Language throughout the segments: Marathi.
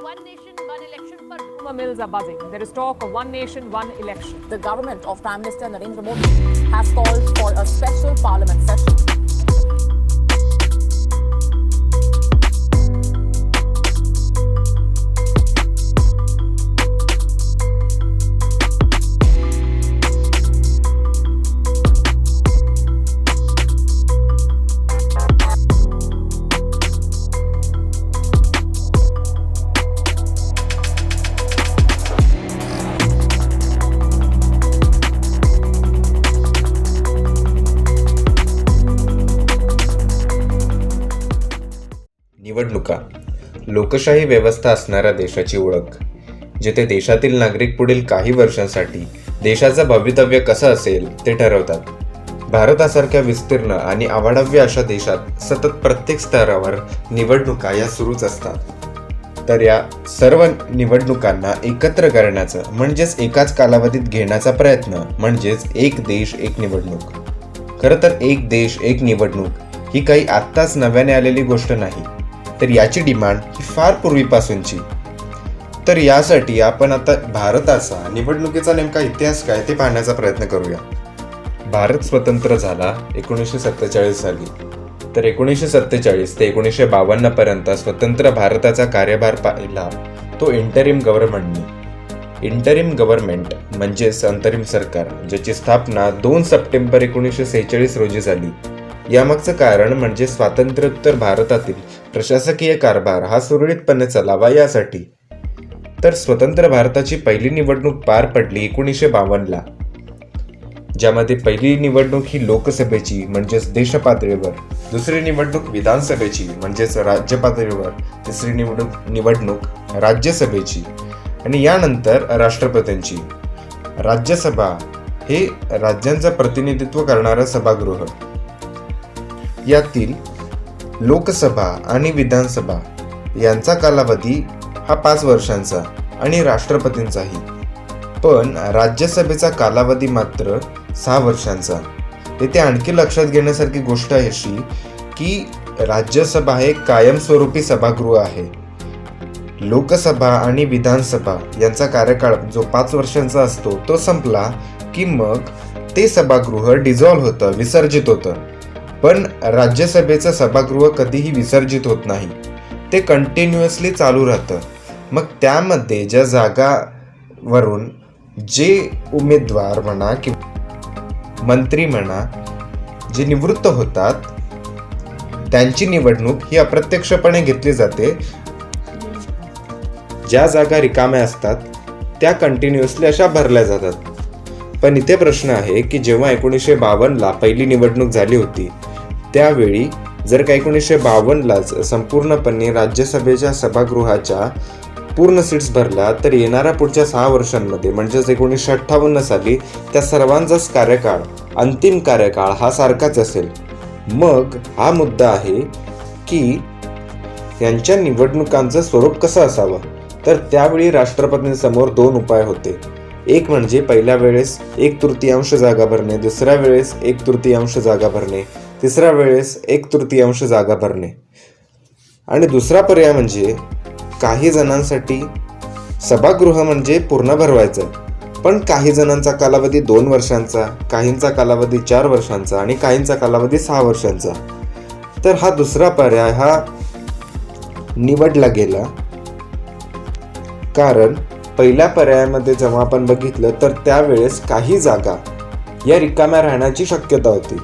One nation, one election for rumor mills are buzzing. There is talk of one nation, one election. The government of Prime Minister Narendra Modi has called for a special parliament session. निवडणुका. लोकशाही व्यवस्था असणाऱ्या देशाची ओळख जिथे देशातील नागरिक पुढील काही वर्षांसाठी देशाचं भवितव्य कसं असेल ते ठरवतात. भारतासारख्या विस्तीर्ण आणि आवाढव्य अशा देशात सतत प्रत्येक स्तरावर निवडणुका या सुरूच असतात. तर या सर्व निवडणुकांना एकत्र करण्याचं म्हणजेच एकाच कालावधीत घेण्याचा प्रयत्न म्हणजेच एक देश एक निवडणूक. खरं तर एक देश एक निवडणूक ही काही आत्ताच नव्याने आलेली गोष्ट नाही. तर याची डिमांड ही फार पूर्वीपासूनची. तर यासाठी आपण आता भारताचा निवडणुकीचा नेमका इतिहास काय ते पाहण्याचा प्रयत्न करूया. भारत स्वतंत्र झाला एकोणीसशे सत्तेचाळीस साली. तर एकोणीसशे सत्तेचाळीस ते एकोणीसशे बावन्न पर्यंत स्वतंत्र भारताचा कार्यभार पाहिला तो इंटरिम गव्हर्नमेंटने इंटरिम गव्हर्नमेंट म्हणजेच अंतरिम सरकार ज्याची स्थापना दोन सप्टेंबर एकोणीसशे सेहेचाळीस रोजी झाली. यामागचं कारण म्हणजे स्वातंत्र्योत्तर भारतातील प्रशासकीय कारभार हा सुरळीतपणे चालावा यासाठी. तर स्वतंत्र भारताची पहिली निवडणूक पार पडली एकोणीसशे बावन्नला ज्यामध्ये पहिली निवडणूक ही लोकसभेची म्हणजेच देश पातळीवर दुसरी निवडणूक विधानसभेची म्हणजेच राज्य पातळीवर तिसरी निवडणूक निवडणूक राज्यसभेची आणि यानंतर राष्ट्रपतींची. राज्यसभा हे राज्यांचं प्रतिनिधित्व करणारं सभागृह. यातील लोकसभा आणि विधानसभा यांचा कालावधी हा पाच वर्षांचा आणि राष्ट्रपतींचाही. पण राज्यसभेचा कालावधी मात्र सहा वर्षांचा. येथे आणखी लक्षात घेण्यासारखी गोष्ट अशी की राज्यसभा हे कायमस्वरूपी सभागृह आहे. लोकसभा आणि विधानसभा यांचा कार्यकाळ जो पाच वर्षांचा असतो तो संपला की मग ते सभागृह डिझॉल्व्ह होतं विसर्जित होतं. पण राज्यसभेचं सभागृह कधीही विसर्जित होत नाही. ते कंटिन्युअसली चालू राहतं. मग त्यामध्ये ज्या जागावरून जे उमेदवार म्हणा कि मंत्री म्हणा जे निवृत्त होतात त्यांची निवडणूक ही अप्रत्यक्षपणे घेतली जाते. ज्या जागा रिकाम्या असतात त्या कंटिन्युअसली अशा भरल्या जातात. पण इथे प्रश्न आहे की जेव्हा एकोणीसशे बावन्नला पहिली निवडणूक झाली होती त्यावेळी जर का एकोणीसशे बावन्नलाच संपूर्णपणे राज्यसभेच्या सभागृहाच्या पूर्ण सीट्स भरल्या तर येणाऱ्या पुढच्या सहा वर्षांमध्ये म्हणजेच एकोणीसशे अठ्ठावन्न साली त्या सर्वांचाच कार्यकाळ अंतिम कार्यकाळ हा सारखाच असेल. मग हा मुद्दा आहे की यांच्या निवडणुकांचं स्वरूप कसं असावं? तर त्यावेळी राष्ट्रपतींसमोर दोन उपाय होते. एक म्हणजे पहिल्या वेळेस एक तृतीयांश जागा भरणे दुसऱ्या वेळेस एक तृतीयांश जागा भरणे. तिसऱ्या वेळेस एक तृतीयांश जागा भरणे आणि दुसरा पर्याय म्हणजे काही जणांसाठी सभागृह म्हणजे पूर्ण भरवायचं. पण काही जणांचा कालावधी दोन वर्षांचा काहींचा कालावधी चार वर्षांचा आणि काहींचा कालावधी सहा वर्षांचा. तर हा दुसरा पर्याय हा निवडला गेला. कारण पहिल्या पर्यायामध्ये जेव्हा आपण बघितलं तर त्यावेळेस काही जागा या रिकाम्या राहण्याची शक्यता होती.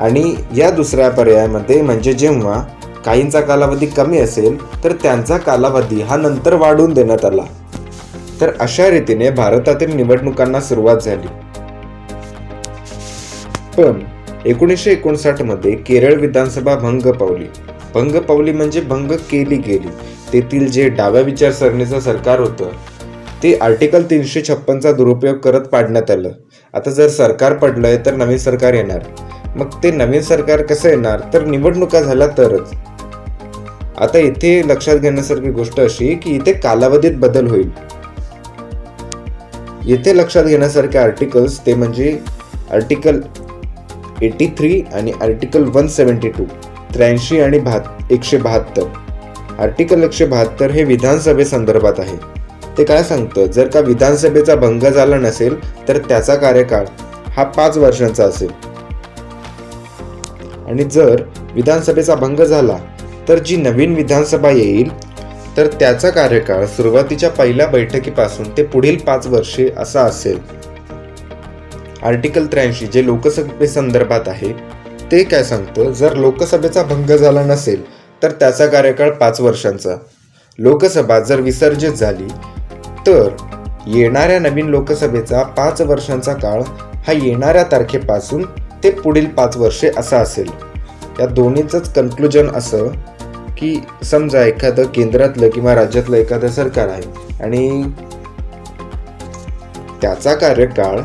आणि या दुसऱ्या पर्यायामध्ये म्हणजे जेव्हा काहींचा कालावधी कमी असेल तर त्यांचा कालावधी हा नंतर वाढवून देण्यात आला. तर अशा रीतीने भारतातील निवडणुकांना सुरुवात झाली. पण एकोणीसशे एकोणसाठमध्ये केरळ विधानसभा भंग पावली. भंग पावली म्हणजे भंग केली गेली. तेथील जे डाव्या विचारसरणीचं सरकार होतं ते आर्टिकल तीनशे छप्पनचा दुरुपयोग करत पाडण्यात आलं. आता जर सरकार पडलंय तर नवीन सरकार येणार. मग ते नवीन सरकार कसं येणार? तर निवडणुका झाल्या तरच. आता इथे लक्षात घेण्यासारखी गोष्ट अशी की इथे कालावधीत बदल होईल. येथे लक्षात घेण्यासारखे आर्टिकल्स ते म्हणजे आर्टिकल एटी थ्री आणि आर्टिकल वन सेवन्टी टू त्र्याऐंशी आणि बहात एकशे बहात्तर. आर्टिकल एकशे बहात्तर हे विधानसभेसंदर्भात आहे. ते काय सांगतं? जर का विधानसभेचा भंग झाला नसेल तर त्याचा कार्यकाळ हा पाच वर्षांचा असेल. आणि जर विधानसभेचा भंग झाला तर जी नवीन विधानसभा येईल तर त्याचा कार्यकाळ सुरुवातीच्या पहिल्या बैठकीपासून ते पुढील पाच वर्षे असा असेल. आर्टिकल त्र्याऐंशी जे लोकसभेसंदर्भात आहे ते काय सांगतं? जर लोकसभेचा भंग झाला नसेल तर त्याचा कार्यकाळ पाच वर्षांचा. लोकसभा जर विसर्जित झाली तर येणाऱ्या नवीन लोकसभेचा पाच वर्षांचा काळ हा येणाऱ्या तारखेपासून ते पुढील पाच वर्षे असा असेल. या दोन्हीचंच कन्क्लुजन असं की समजा एखादं केंद्रातलं किंवा राज्यातलं एखादं सरकार आहे आणि त्याचा कार्यकाळ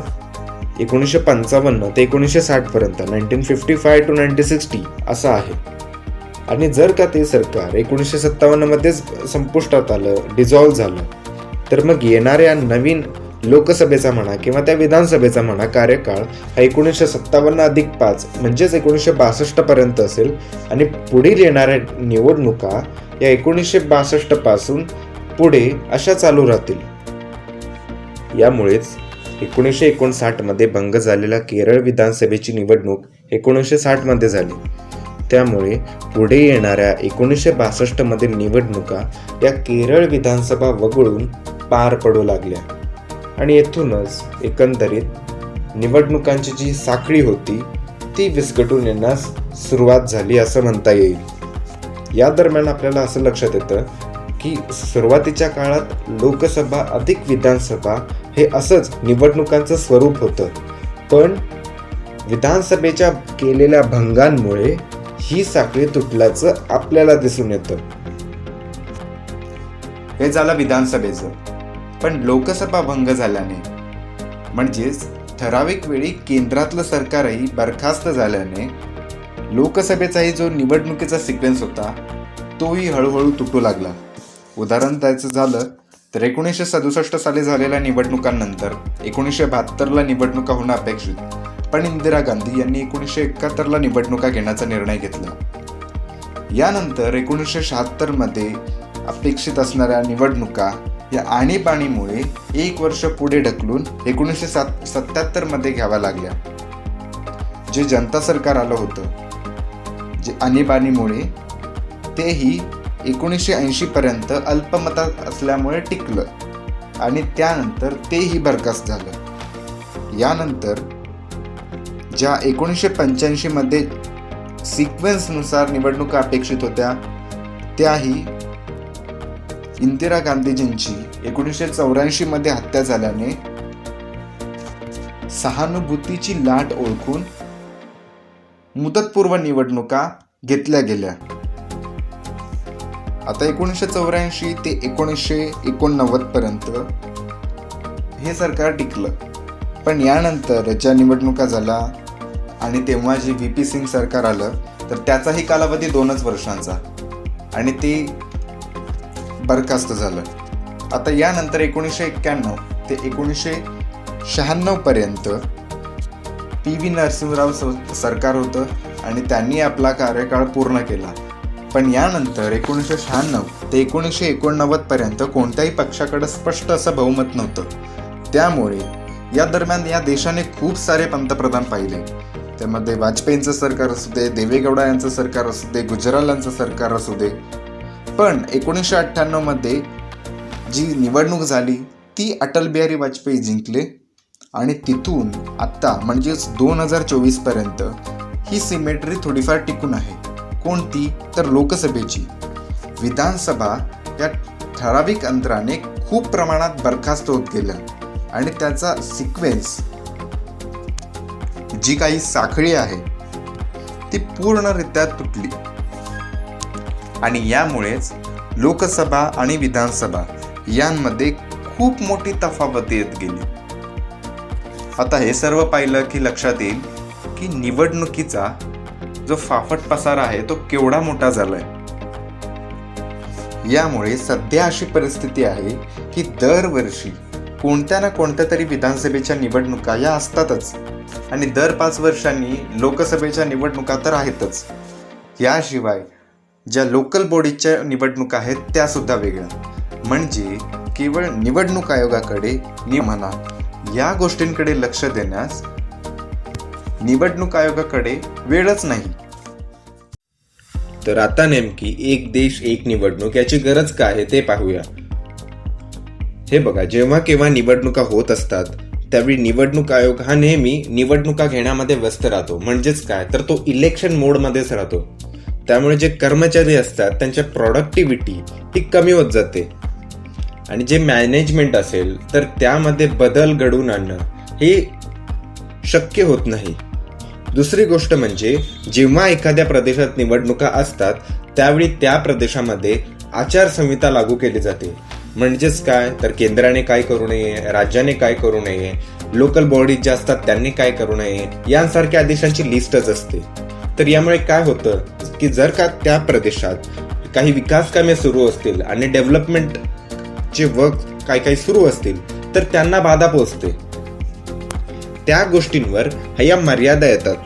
एकोणीसशे पंचावन्न ते एकोणीसशे साठपर्यंत nineteen fifty five to nineteen sixty असा आहे. आणि जर का ते सरकार एकोणीसशे सत्तावन्नमध्येच संपुष्टात आलं डिझॉल्व्ह झालं तर मग येणाऱ्या नवीन लोकसभेचा म्हणा किंवा त्या विधानसभेचा म्हणा कार्यकाळ हा एकोणीसशे सत्तावन्न अधिक पाच म्हणजेच एकोणीसशे बासष्ट पर्यंत असेल. आणि पुढील येणाऱ्या निवडणुका या एकोणीसशे बासष्टपासून पुढे अशा चालू राहतील. यामुळेच एकोणीसशे एकोणसाठमध्ये भंग झालेल्या केरळ विधानसभेची निवडणूक एकोणीसशे साठमध्ये झाली. त्यामुळे पुढे येणाऱ्या एकोणीसशे बासष्टमध्ये निवडणुका या केरळ विधानसभा वगळून पार पडू लागल्या. आणि येथूनच एकंदरीत निवडणुकांची जी साखळी होती ती विस्कटून येण्यास सुरुवात झाली असं म्हणता येईल. या दरम्यान आपल्याला असं लक्षात येतं की सुरुवातीच्या काळात लोकसभा अधिक विधानसभा हे असंच निवडणुकांचं स्वरूप होतं. पण विधानसभेच्या केलेल्या भंगांमुळे ही साखळी तुटल्याचं आपल्याला दिसून येतं. हे झालं विधानसभेचं. पण लोकसभा भंग झाल्याने. म्हणजेच ठराविक वेळी केंद्रातलं सरकारही बरखास्त झाल्याने लोकसभेचाही जो निवडणुकीचा सिक्वेन्स होता तोही हळूहळू तुटू लागला. उदाहरण द्यायचं झालं तर एकोणीसशे सदुसष्ट साली झालेल्या निवडणुकांनंतर एकोणीसशे बहात्तरला निवडणुका होणं अपेक्षित पण इंदिरा गांधी यांनी एकोणीसशे एकाहत्तरला निवडणुका घेण्याचा निर्णय घेतला. यानंतर एकोणीसशे शहात्तरमध्ये अपेक्षित असणाऱ्या निवडणुका या आणीबाणीमुळे एक वर्ष पुढे ढकलून एकोणीसशे सात सत्याहत्तरमध्ये घ्याव्या लागल्या. जे जनता सरकार आलं होतं जे आणीबाणीमुळे तेही एकोणीसशे ऐंशीपर्यंत अल्पमतात असल्यामुळे टिकलं आणि त्यानंतर तेही बरखास्त झालं. यानंतर ज्या एकोणीसशे पंच्याऐंशीमध्ये सिक्वेन्सनुसार निवडणुका अपेक्षित होत्या त्याही इंदिरा गांधीजींची एकोणीसशे चौऱ्याऐंशी मध्ये हत्या झाल्याने सहानुभूतीची लाट ओळखून मुदतपूर्व निवडणुका घेतल्या गेल्या. आता एकोणीसशे चौऱ्याऐंशी ते एकोणीसशे एकोणनव्वद पर्यंत हे सरकार टिकलं. पण यानंतर ज्या निवडणुका झाल्या आणि तेव्हा जे व्ही पी सिंग सरकार आलं तर त्याचाही कालावधी दोनच वर्षांचा. आणि ते बरखास्त झालं. आता यानंतर एकोणीसशे एक्क्याण्णव ते एकोणीसशे शहाण्णवपर्यंत पी व्ही नरसिंहराव सरकार होतं आणि त्यांनी आपला कार्यकाळ पूर्ण केला. पण यानंतर एकोणीसशे शहाण्णव ते एकोणीसशे एकोणनव्वदपर्यंत कोणत्याही पक्षाकडे स्पष्ट असं बहुमत नव्हतं. त्यामुळे या दरम्यान या देशाने खूप सारे पंतप्रधान पाहिले. त्यामध्ये वाजपेयींचं सरकार असू दे देवेगौडा यांचं सरकार असू दे गुजराल यांचं सरकार असू दे पण एकोणीसशे अठ्ठ्याण्णवमध्ये जी निवडणूक झाली ती अटल बिहारी वाजपेयी जिंकले आणि तिथून आत्ता म्हणजेच दोन हजार चोवीसपर्यंत ही सिमेट्री थोडीफार टिकून आहे. कोणती? तर लोकसभेची. विधानसभा या ठराविक अंतराने खूप प्रमाणात बरखास्त होत गेल्या आणि त्याचा सिक्वेन्स जी काही साखळी आहे ती पूर्णरित्या तुटली. आणि यामुळेच लोकसभा आणि विधानसभा यांमध्ये खूप मोठी तफावत येत गेली. आता हे सर्व पाहिलं की लक्षात येईल की निवडणुकीचा जो फाफट पसार आहे तो केवढा मोठा झालाय. यामुळे सध्या अशी परिस्थिती आहे की दरवर्षी कोणत्या ना कोणत्या तरी विधानसभेच्या निवडणुका या असतातच. आणि दर पाच वर्षांनी लोकसभेच्या निवडणुका तर आहेतच. याशिवाय ज्या लोकल बॉडीच्या निवडणुका आहेत त्या सुद्धा वेगळ्या. म्हणजे केवळ निवडणूक आयोगाकडे नि म्हणा या गोष्टींकडे लक्ष देण्यास निवडणूक आयोगाकडे वेळच नाही. तर आता नेमकी एक देश एक निवडणूक याची गरज काय आहे ते पाहूया. हे बघा जेव्हा केव्हा निवडणुका होत असतात त्यावेळी निवडणूक आयोग हा नेहमी निवडणुका घेण्यामध्ये व्यस्त राहतो. म्हणजेच काय? तर तो इलेक्शन मोडमध्येच राहतो. त्यामुळे जे कर्मचारी असतात त्यांच्या प्रॉडक्टिव्हिटी ही कमी होत जाते. आणि जे मॅनेजमेंट असेल तर त्यामध्ये बदल घडवून आणणं हे शक्य होत नाही. दुसरी गोष्ट म्हणजे जेव्हा एखाद्या प्रदेशात निवडणुका असतात त्यावेळी त्या प्रदेशामध्ये आचारसंहिता लागू केली जाते. म्हणजेच काय? तर केंद्राने काय करू नये राज्याने काय करू नये लोकल बॉडीज ज्या असतात त्यांनी काय करू नये यांसारख्या आदेशांची लिस्टच असते. तर यामुळे काय होतं की जर का त्या प्रदेशात काही विकास कामे सुरू असतील आणि डेव्हलपमेंट चे वर्क काही काही सुरू असतील तर त्यांना बाधा पोहोचते. त्या गोष्टींवर ह्या मर्यादा येतात.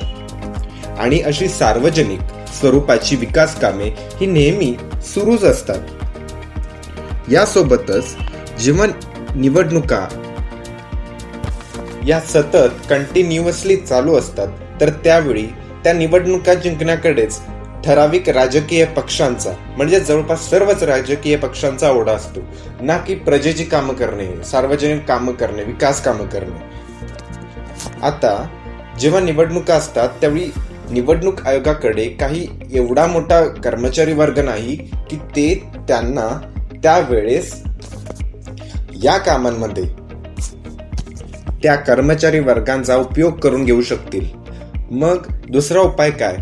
आणि अशी सार्वजनिक स्वरूपाची विकास कामे ही नेहमी सुरूच असतात. यासोबतच जेव्हा निवडणुका या सतत कंटिन्युअसली चालू असतात. तर त्यावेळी त्या निवडणुका जिंकण्याकडेच ठराविक राजकीय पक्षांचा म्हणजे जवळपास सर्वच राजकीय पक्षांचा ओढा असतो. ना की प्रजेची कामं करणे सार्वजनिक कामं करणे विकास कामं करणे. आता जेव्हा निवडणुका असतात त्यावेळी निवडणूक आयोगाकडे काही एवढा मोठा कर्मचारी वर्ग नाही की ते त्यांना त्यावेळेस या कामांमध्ये त्या कर्मचारी वर्गांचा उपयोग करून घेऊ शकतील. मग दुसरा उपाय काय?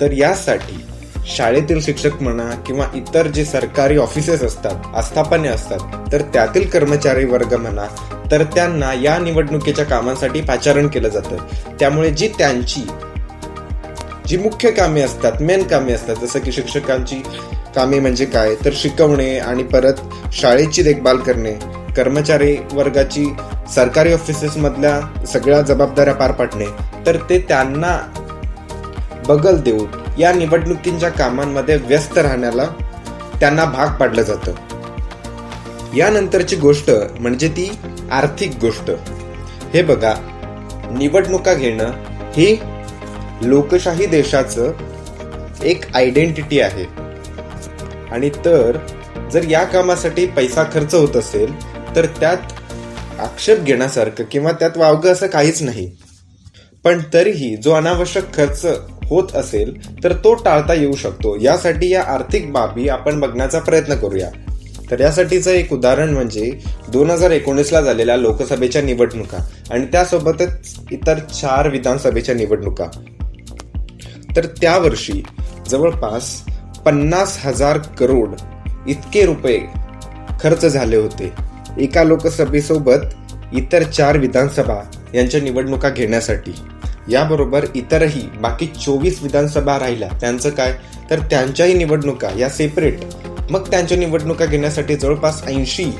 तर यासाठी शाळेतील शिक्षक म्हणा किंवा इतर जे सरकारी ऑफिसेस असतात आस्थापने असतात तर त्यातील कर्मचारी वर्ग म्हणा तर त्यांना या निवडणुकीच्या कामांसाठी पाचारण केलं जातं. त्यामुळे जी त्यांची जी मुख्य कामे असतात मेन कामे असतात जसं की शिक्षकांची कामे म्हणजे काय? तर शिकवणे आणि परत शाळेची देखभाल करणे. कर्मचारी वर्गाची सरकारी ऑफिसेसमधल्या सगळ्या जबाबदाऱ्या पार पाडणे. तर ते त्यांना बगल देऊन या निवडणुकींच्या कामांमध्ये व्यस्त राहण्याला त्यांना भाग पाडलं जातं. यानंतरची गोष्ट म्हणजे ती आर्थिक गोष्ट. हे बघा निवडणुका घेणं ही लोकशाही देशाचं एक आयडेंटिटी आहे. आणि तर जर या कामासाठी पैसा खर्च होत असेल तर त्यात आक्षेप घेण्यासारखं किंवा त्यात वावगं असं काहीच नाही. पण तरीही जो अनावश्यक खर्च होत असेल तर तो टाळता येऊ शकतो. यासाठी या आर्थिक बाबी आपण बघण्याचा प्रयत्न करूया. तर यासाठीचं एक उदाहरण म्हणजे दोन हजार एकोणीसला झालेल्या लोकसभेच्या निवडणुका आणि त्यासोबतच इतर चार विधानसभेच्या निवडणुका. तर त्या वर्षी जवळपास पन्नास हजार करोड इतके रुपये खर्च झाले होते. एका लोकसभेसोबत इतर चार विधानसभा यांच्या निवडणुका घेण्यासाठी. याबरोबर इतरही बाकी चोवीस विधानसभा राहिल्या. त्यांचं काय? तर त्यांच्याही निवडणुका या सेपरेट मग त्यांच्या निवडणुका घेण्यासाठी जवळपास ऐंशी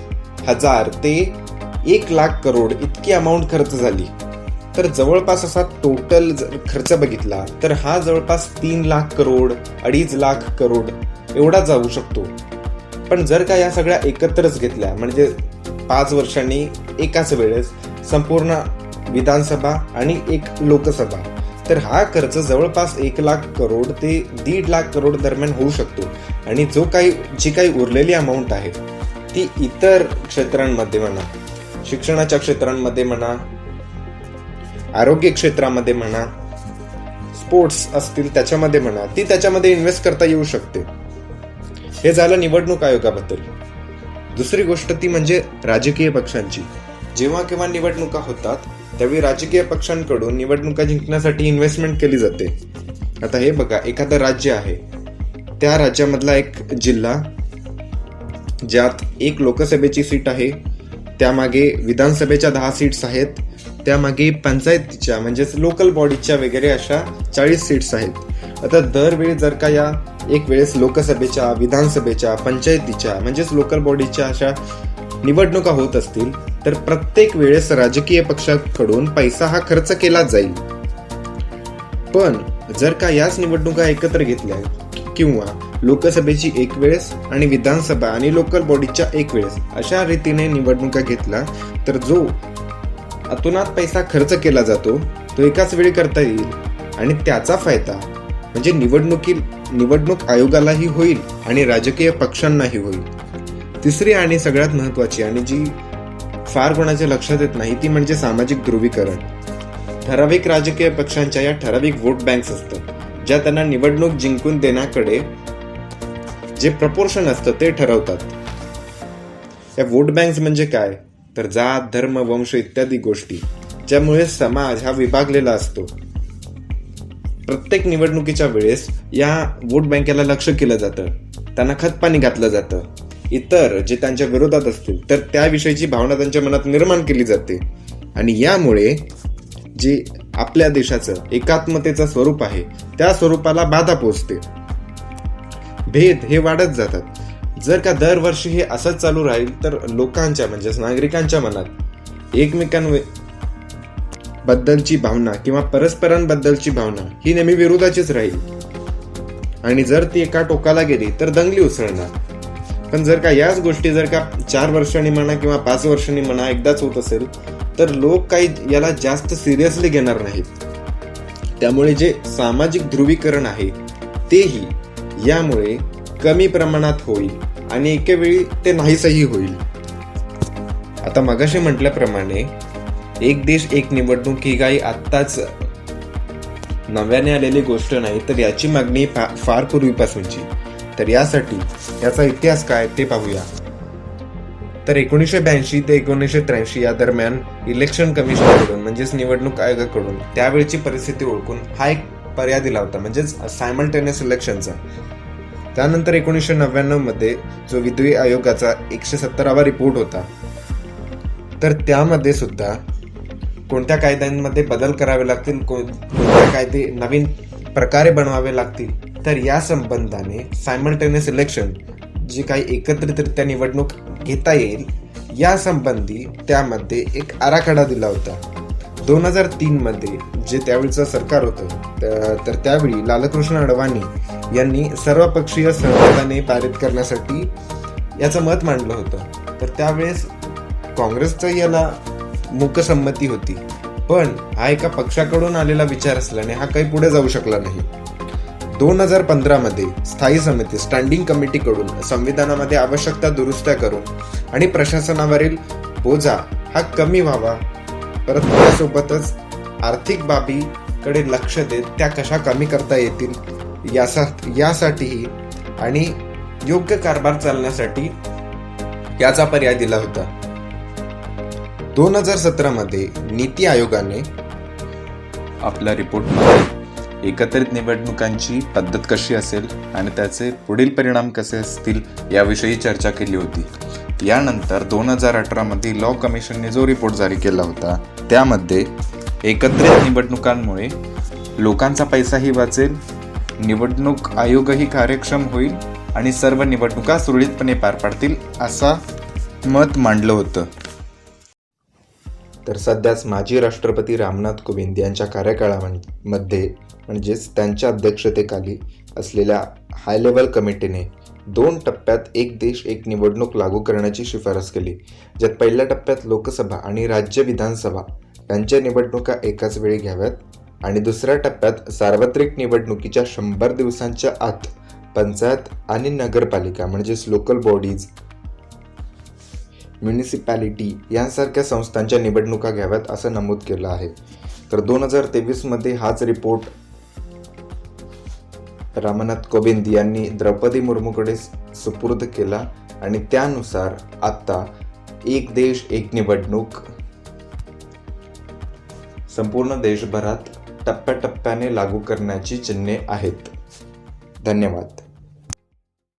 हजार ते एक लाख करोड इतकी अमाऊंट खर्च झाली. तर जवळपास असा टोटल जर खर्च बघितला तर हा जवळपास तीन लाख करोड अडीच लाख करोड एवढा जाऊ शकतो. पण जर का या सगळ्या एकत्रच घेतल्या म्हणजे पाच वर्षांनी एकाच वेळेस संपूर्ण विधानसभा आणि एक लोकसभा. तर हा खर्च जवळपास एक लाख करोड ते दीड लाख करोड दरम्यान होऊ शकतो आणि जो काही जी काही उरलेली अमाऊंट आहे ती इतर क्षेत्रांमध्ये म्हणा शिक्षणाच्या क्षेत्रांमध्ये म्हणा आरोग्य क्षेत्रामध्ये म्हणा स्पोर्ट्स असतील त्याच्यामध्ये म्हणा ती त्याच्यामध्ये इन्व्हेस्ट करता येऊ शकते. हे झालं निवडणूक आयोगाबद्दल. दुसरी गोष्ट ती म्हणजे राजकीय पक्षांची. जेव्हा केव्हा निवडणुका होतात त्यावेळी राजकीय पक्षांकडून निवडणुका जिंकण्यासाठी इन्व्हेस्टमेंट केली जाते. आता हे बघा एखादं राज्य आहे. त्या राज्यामधला एक जिल्हा ज्यात एक लोकसभेची सीट आहे त्यामागे विधानसभेच्या दहा सीट्स आहेत त्यामागे पंचायतीच्या म्हणजेच लोकल बॉडीच्या वगैरे अशा चाळीस सीट्स आहेत. आता दरवेळी जर का या एक वेळेस लोकसभेच्या विधानसभेच्या पंचायतीच्या म्हणजेच लोकल बॉडीच्या अशा निवडणुका होत असतील तर प्रत्येक वेळेस राजकीय पक्षाकडून पैसा हा खर्च केला जाईल. पण जर का याच निवडणुका एकत्र घेतल्या किंवा लोकसभेची एक वेळेस आणि विधानसभा आणि लोकल बॉडीच्या एक वेळेस अशा रीतीने निवडणुका घेतला तर जो अतोनात पैसा खर्च केला जातो तो एकाच वेळी करता येईल. आणि त्याचा फायदा म्हणजे निवडणुकी निवडणूक आयोगालाही होईल आणि राजकीय पक्षांनाही होईल. तिसरी आणि सगळ्यात महत्वाची आणि जी फार कोणाच्या लक्षात येत नाही ती म्हणजे सामाजिक ध्रुवीकरण. ठराविक राजकीय पक्षांच्या या ठराविक वोट बँक्स असतात ज्या त्यांना निवडणूक जिंकून देण्याकडे जे प्रपोर्शन असतं ते ठरवतात. या वोट बँक्स म्हणजे काय? तर जात धर्म वंश इत्यादी गोष्टी ज्यामुळे समाज हा विभागलेला असतो. प्रत्येक निवडणुकीच्या वेळेस या वोट बँकेला लक्ष केलं जातं. त्यांना खतपाणी घातलं जातं. इतर जे त्यांच्या विरोधात असतील तर त्याविषयीची भावना त्यांच्या मनात निर्माण केली जाते. आणि यामुळे जे आपल्या देशाचं एकात्मतेचं स्वरूप आहे त्या स्वरूपाला बाधा पोचते भेद हे वाढत जातात. जर का दरवर्षी हे असंच चालू राहील तर लोकांच्या म्हणजेच नागरिकांच्या मनात एकमेकां बद्दलची भावना किंवा परस्परांबद्दलची भावना ही नेहमी विरोधाचीच राहील. आणि जर ती एका टोकाला गेली तर दंगली उसळणार. पण जर का याच गोष्टी जर का चार वर्षांनी म्हणा किंवा पाच वर्षांनी म्हणा एकदाच होत असेल तर लोक काही याला जास्त सिरियसली घेणार नाहीत. त्यामुळे जे सामाजिक ध्रुवीकरण आहे तेही यामुळे कमी प्रमाणात होईल आणि एके वेळी ते नाहीसही होईल. आता मगाशी म्हटल्याप्रमाणे एक देश एक निवडणूक ही काही आत्ताच नव्याने आलेली गोष्ट नाही तर याची मागणी फा- फार पूर्वीपासूनची. तर यासाठी याचा इतिहास काय ते पाहूया. तर एकोणीसशे ब्याऐंशी ते एकोणीसशे त्र्याऐंशी या दरम्यान इलेक्शन कमिशनकडून म्हणजेच निवडणूक आयोगाकडून त्यावेळची परिस्थिती ओळखून हा एक पर्याय दिला होता म्हणजेच सायमल्टेनियस इलेक्शनचा त्यानंतर एकोणीसशे नव्याण्णवमध्ये जो विधवी आयोगाचा एकशे सत्तरावा रिपोर्ट होता तर त्यामध्ये सुद्धा कोणत्या कायद्यांमध्ये बदल करावे लागतील कोणत्या कायदे नवीन प्रकारे बनवावे लागतील तर या संबंधाने सायमल्टेनियस इलेक्शन जी काही एकत्रितरित्या निवडणूक घेता येईल या संबंधी त्यामध्ये एक आराखडा दिला होता. दोन हजार तीनमध्ये जे त्यावेळीचं सरकार होतं तर त्यावेळी लालकृष्ण अडवाणी यांनी सर्वपक्षीय सहमताने पारित करण्यासाठी याचं मत मांडलं होतं. तर त्यावेळेस काँग्रेसचं याला मुकसंमती होती. पण हा एका पक्षाकडून आलेला विचार असल्याने हा काही पुढे जाऊ शकला नाही. दोन हजार पंधरामध्ये स्थायी समिती स्टँडिंग कमिटीकडून संविधानामध्ये आवश्यकता दुरुस्त्या करून आणि प्रशासनावरील बोजा हा कमी व्हावा. परत त्यासोबतच आर्थिक बाबीकडे लक्ष देत त्या कशा कमी करता येतील यासा यासाठीही आणि योग्य कारभार चालण्यासाठी याचा पर्याय दिला होता. दोन हजार सतरामध्ये नीती आयोगाने आपला रिपोर्ट एकत्रित निवडणुकांची पद्धत कशी असेल आणि त्याचे पुढील परिणाम कसे असतील याविषयी चर्चा केली होती. यानंतर दोन हजार अठरामध्ये लॉ कमिशनने जो रिपोर्ट जारी केला होता त्यामध्ये एकत्रित निवडणुकांमुळे लोकांचा पैसाही वाचेल निवडणूक आयोगही कार्यक्षम होईल आणि सर्व निवडणुका सुरळीतपणे पार पाडतील असा मत मांडलं होतं. तर सध्याच माजी राष्ट्रपती रामनाथ कोविंद यांच्या कार्यकाळामध्ये म्हणजेच त्यांच्या अध्यक्षतेखाली असलेल्या हाय लेवल कमिटीने दोन टप्प्यात एक देश एक निवडणूक लागू करण्याची शिफारस केली. ज्यात पहिल्या टप्प्यात लोकसभा आणि राज्य विधानसभा यांच्या निवडणुका एकाच वेळी घ्याव्यात आणि दुसऱ्या टप्प्यात सार्वत्रिक निवडणुकीच्या शंभर दिवसांच्या आत पंचायत आणि नगरपालिका म्हणजेच लोकल बॉडीज म्युनिसिपॅलिटी यांसारख्या संस्थांच्या निवडणुका घ्याव्यात असं नमूद केलं आहे. तर दोन हजार तेवीसमध्ये हाच रिपोर्ट रामनाथ कोविंद यांनी द्रौपदी मुर्मूकडे सुपूर्द केला आणि त्यानुसार आता एक देश एक निवडणूक. संपूर्ण देशभरात टप्प्याटप्प्याने लागू करण्याची चिन्हे आहेत. धन्यवाद.